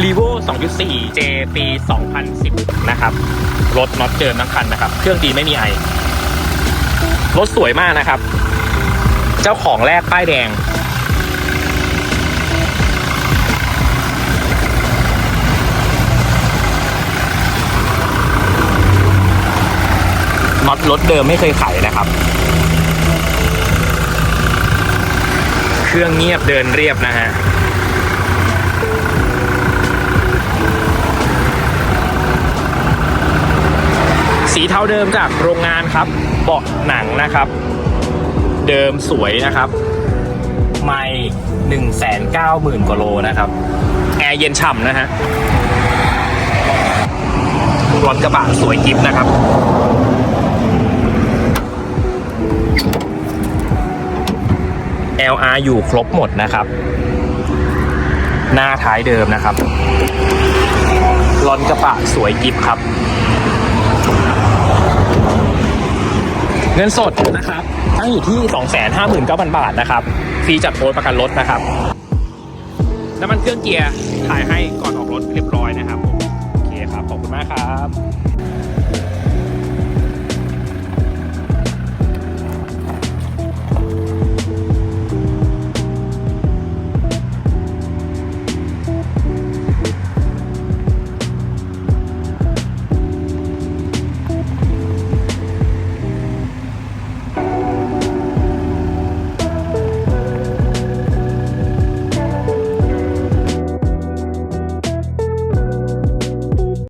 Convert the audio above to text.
r e v o 2.4 J ปี 2010 นะครับ รถน็อตเจิมทั้งคันนะครับ เครื่องดีไม่มีไอ รถสวยมากนะครับ เจ้าของแรกป้ายแดง น็อตรถเดิมไม่เคยไขนะครับ เครื่องเงียบเดินเรียบนะฮะ สีเทาเดิมจากโรงงานครับ เบาะหนังนะครับ เดิมสวยนะครับ ไม่หนึ่งแสนเก้าหมื่นกว่าโลนะครับ แอร์เย็นฉ่ำนะฮะรถกระบะสวยกิฟนะครับ LR อยู่ครบหมดนะครับ หน้าท้ายเดิมนะครับรอนกระบะสวยกิฟครับ เงินสดนะครับตั้งอยู่ที่ 259,000 บาทนะครับฟรีจัดโอนประกันรถนะครับ น้ำมันเครื่องเกียร์ถ่ายให้ก่อนออกรถเรียบร้อยนะครับผมโอเคครับขอบคุณมากครับ